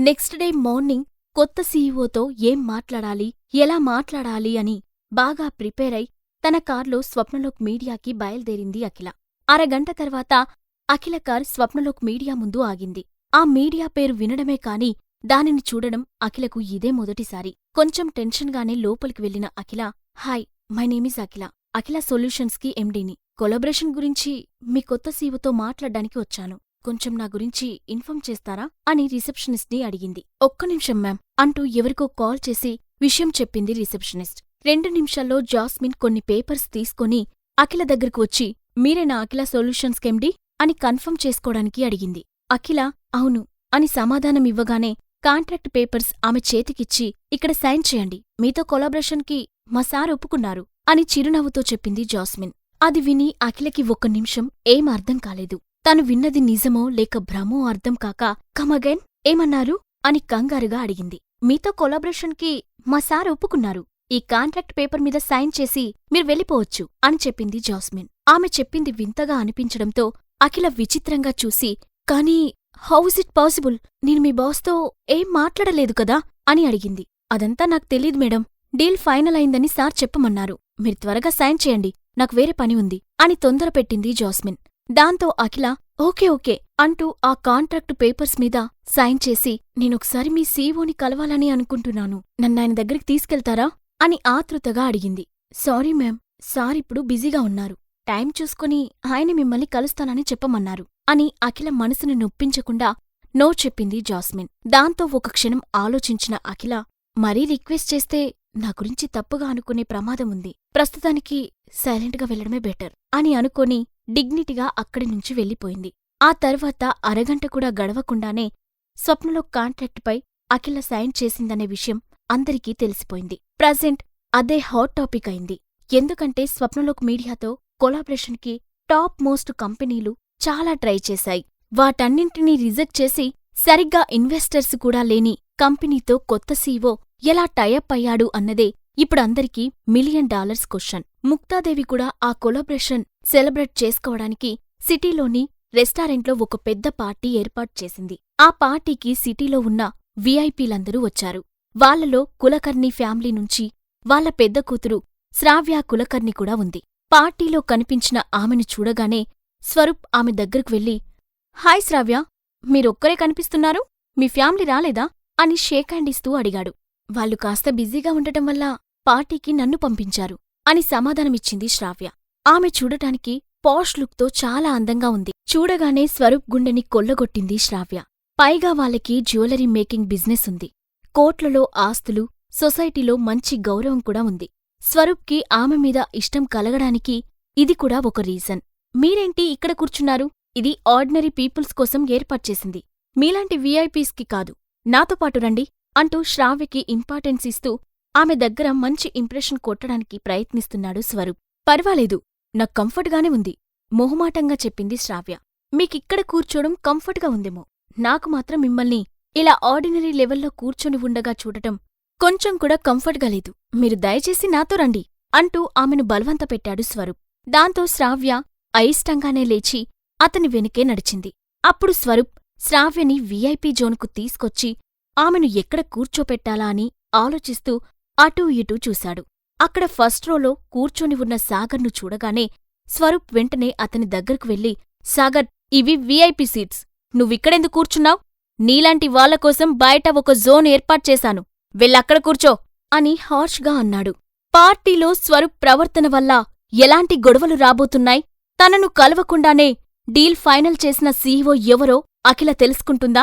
Next day morning కొత్త సీఈఓతో ఏం మాట్లాడాలి ఎలా మాట్లాడాలి అని బాగా ప్రిపేర్ అయి తన కార్లో స్వప్నలోక్ మీడియాకి బయల్దేరింది అఖిల. అరగంట తర్వాత అఖిల కార్ స్వప్నలోక్ మీడియా ముందు ఆగింది. ఆ మీడియా పేరు వినడమే కాని దానిని చూడడం అఖిలకు ఇదే మొదటిసారి. కొంచెం టెన్షన్గానే లోపలికి వెళ్ళిన Akhila hi my name is Akhila. Akhila సొల్యూషన్స్కి ఎండీని. కొలబరేషన్ గురించి మీ కొత్త సీఈఓతో మాట్లాడ్డానికి వచ్చాను. కొంచెం నా గురించి ఇన్ఫామ్ చేస్తారా? అని రిసెప్షనిస్ట్ని అడిగింది. ఒక్క నిమిషం మ్యామ్ అంటూ ఎవరికో కాల్ చేసి విషయం చెప్పింది రిసెప్షనిస్ట్. రెండు నిమిషాల్లో జాస్మిన్ కొన్ని పేపర్స్ తీసుకొని అఖిల దగ్గరకు వచ్చి మీరేనా అఖిల సొల్యూషన్స్ కెమ్డి అని కన్ఫర్మ్ చేసుకోవడానికి అడిగింది. అఖిల అవును అని సమాధానం ఇవ్వగానే కాంట్రాక్ట్ పేపర్స్ ఆమె చేతికిచ్చి ఇక్కడ సైన్ చేయండి మీతో కొలాబరేషన్కి మా సార్ ఒప్పుకున్నారు అని చిరునవ్వుతో చెప్పింది జాస్మిన్. అది విని అఖిలకి ఒక్క నిమిషం ఏం అర్థం కాలేదు. తను విన్నది నిజమో లేక భ్రమో అర్థం కాక కమగైన్ ఏమన్నారు? అని కంగారుగా అడిగింది. మీతో కొలాబరేషన్కి మా సార్ ఒప్పుకున్నారు. ఈ కాంట్రాక్ట్ పేపర్ మీద సైన్ చేసి మీరు వెళ్ళిపోవచ్చు అని చెప్పింది జాస్మిన్. ఆమె చెప్పింది వింతగా అనిపించడంతో అఖిల విచిత్రంగా చూసి కానీ హౌస్ ఇట్ పాసిబుల్? నేను మీ బాస్తో ఏం మాట్లాడలేదు కదా? అని అడిగింది. అదంతా నాకు తెలీదు మేడం. డీల్ ఫైనల్ అయిందని సార్ చెప్పమన్నారు. మీరు త్వరగా సైన్ చేయండి. నాకు వేరే పని ఉంది అని తొందర పెట్టింది జాస్మిన్. దాంతో అఖిల ఓకే ఓకే అంటూ ఆ కాంట్రాక్టు పేపర్స్ మీద సైన్ చేసి నేనొకసారి మీ సీఈఓని కలవాలని అనుకుంటున్నాను. నన్నాయన దగ్గరికి తీసుకెళ్తారా? అని ఆతృతగా అడిగింది. సారీ మ్యామ్ సార్ ఇప్పుడు బిజీగా ఉన్నారు. టైం చూసుకుని ఆయన మిమ్మల్ని కలుస్తానని చెప్పమన్నారు అని అఖిల మనసుని నొప్పించకుండా నో చెప్పింది జాస్మిన్. దాంతో ఒక క్షణం ఆలోచించిన అఖిల మరీ రిక్వెస్ట్ చేస్తే నా గురించి తప్పుగా అనుకునే ప్రమాదం ఉంది. ప్రస్తుతానికి సైలెంట్గా వెళ్ళడమే బెటర్ అని అనుకొని డిగ్నిటీగా అక్కడి నుంచి వెళ్ళిపోయింది. ఆ తర్వాత అరగంట కూడా గడవకుండానే స్వప్నలో కాంట్రాక్ట్పై అఖిల సైన్ చేసిందనే విషయం అందరికీ తెలిసిపోయింది. ప్రజెంట్ అదే హాట్ టాపిక్ అయింది. ఎందుకంటే స్వప్నలోక్ మీడియాతో కొలాబరేషన్కి టాప్ మోస్ట్ కంపెనీలు చాలా ట్రై చేశాయి. వాటన్నింటినీ రిజెక్ట్ చేసి సరిగ్గా ఇన్వెస్టర్స్ కూడా లేని కంపెనీతో కొత్త సీఓ ఎలా టైఅప్ అయ్యాడు అన్నదే ఇప్పుడందరికీ మిలియన్ డాలర్స్ క్వశ్చన్ ముక్తాదేవి కూడా ఆ కొలాబరేషన్ సెలబ్రేట్ చేసుకోవడానికి సిటీలోని రెస్టారెంట్లో ఒక పెద్ద పార్టీ ఏర్పాటు చేసింది. ఆ పార్టీకి సిటీలో ఉన్న విఐపీలందరూ వచ్చారు. వాళ్ళలో కులకర్ణి ఫ్యామిలీ నుంచి వాళ్ళ పెద్ద కూతురు శ్రావ్య కులకర్ణి కూడా ఉంది. పార్టీలో కనిపించిన ఆమెను చూడగానే స్వరూప్ ఆమె దగ్గరకు వెళ్ళి హాయ్ శ్రావ్య మీరొక్కరే కనిపిస్తున్నారు? మీ ఫ్యామిలీ రాలేదా? అని షేక్ హ్యాండ్ ఇస్తూ అడిగాడు. వాళ్ళు కాస్త బిజీగా ఉండటం వల్ల పార్టీకి నన్ను పంపించారు అని సమాధానమిచ్చింది శ్రావ్య. ఆమె చూడటానికి పాష్ లుక్తో చాలా అందంగా ఉంది. చూడగానే స్వరూప్ గుండెని కొల్లగొట్టింది శ్రావ్య. పైగా వాళ్ళకి జ్యువెలరీ మేకింగ్ బిజినెస్ ఉంది. కోట్లలో ఆస్తులు సొసైటీలో మంచి గౌరవం కూడా ఉంది. స్వరూప్కి ఆమె మీద ఇష్టం కలగడానికి ఇది కూడా ఒక రీజన్. మీరేంటి ఇక్కడ కూర్చున్నారు? ఇది ఆర్డినరీ పీపుల్స్ కోసం ఏర్పాట్చేసింది మీలాంటి వీఐపీస్కి కాదు. నాతో పాటు రండి. అంటూ శ్రావ్యకి ఇంపార్టెన్స్ ఇస్తూ ఆమె దగ్గర మంచి ఇంప్రెషన్ కొట్టడానికి ప్రయత్నిస్తున్నాడు స్వరూప్. పర్వాలేదు నాకు కంఫర్ట్గానే ఉంది మొహమాటంగా చెప్పింది శ్రావ్య. మీకిక్కడ కూర్చోడం కంఫర్ట్గా ఉందేమో. నాకు మాత్రం మిమ్మల్ని ఇలా ఆర్డినరీ లెవెల్లో కూర్చొని ఉండగా చూడటం కొంచెం కూడా కంఫర్ట్గా లేదు. మీరు దయచేసి నాతో రండి అంటూ ఆమెను బలవంత పెట్టాడు స్వరూప్. దాంతో శ్రావ్య అయిష్టంగానే లేచి అతని వెనుకే నడిచింది. అప్పుడు స్వరూప్ శ్రావ్యని వీఐపీ జోన్కు తీసుకొచ్చి ఆమెను ఎక్కడ కూర్చోపెట్టాలా అని ఆలోచిస్తూ అటూ ఇటూ చూశాడు. అక్కడ ఫస్ట్ రోలో కూర్చొని ఉన్న సాగర్ను చూడగానే స్వరూప్ వెంటనే అతని దగ్గరకు వెళ్ళి సాగర్ ఇవి వీఐపీ సీట్స్. నువ్విక్కడెందుకు కూర్చున్నావ్? నీలాంటి వాళ్ళకోసం బయట ఒక జోన్ ఏర్పాట్చేశాను వెళ్ళక్కడ కూర్చో అని హార్ష్గా అన్నాడు. పార్టీలో స్వరూప్ ప్రవర్తన వల్ల ఎలాంటి గొడవలు రాబోతున్నాయి? తనను కలవకుండానే డీల్ ఫైనల్ చేసిన సీఈఓ ఎవరో అఖిల తెలుసుకుంటుందా?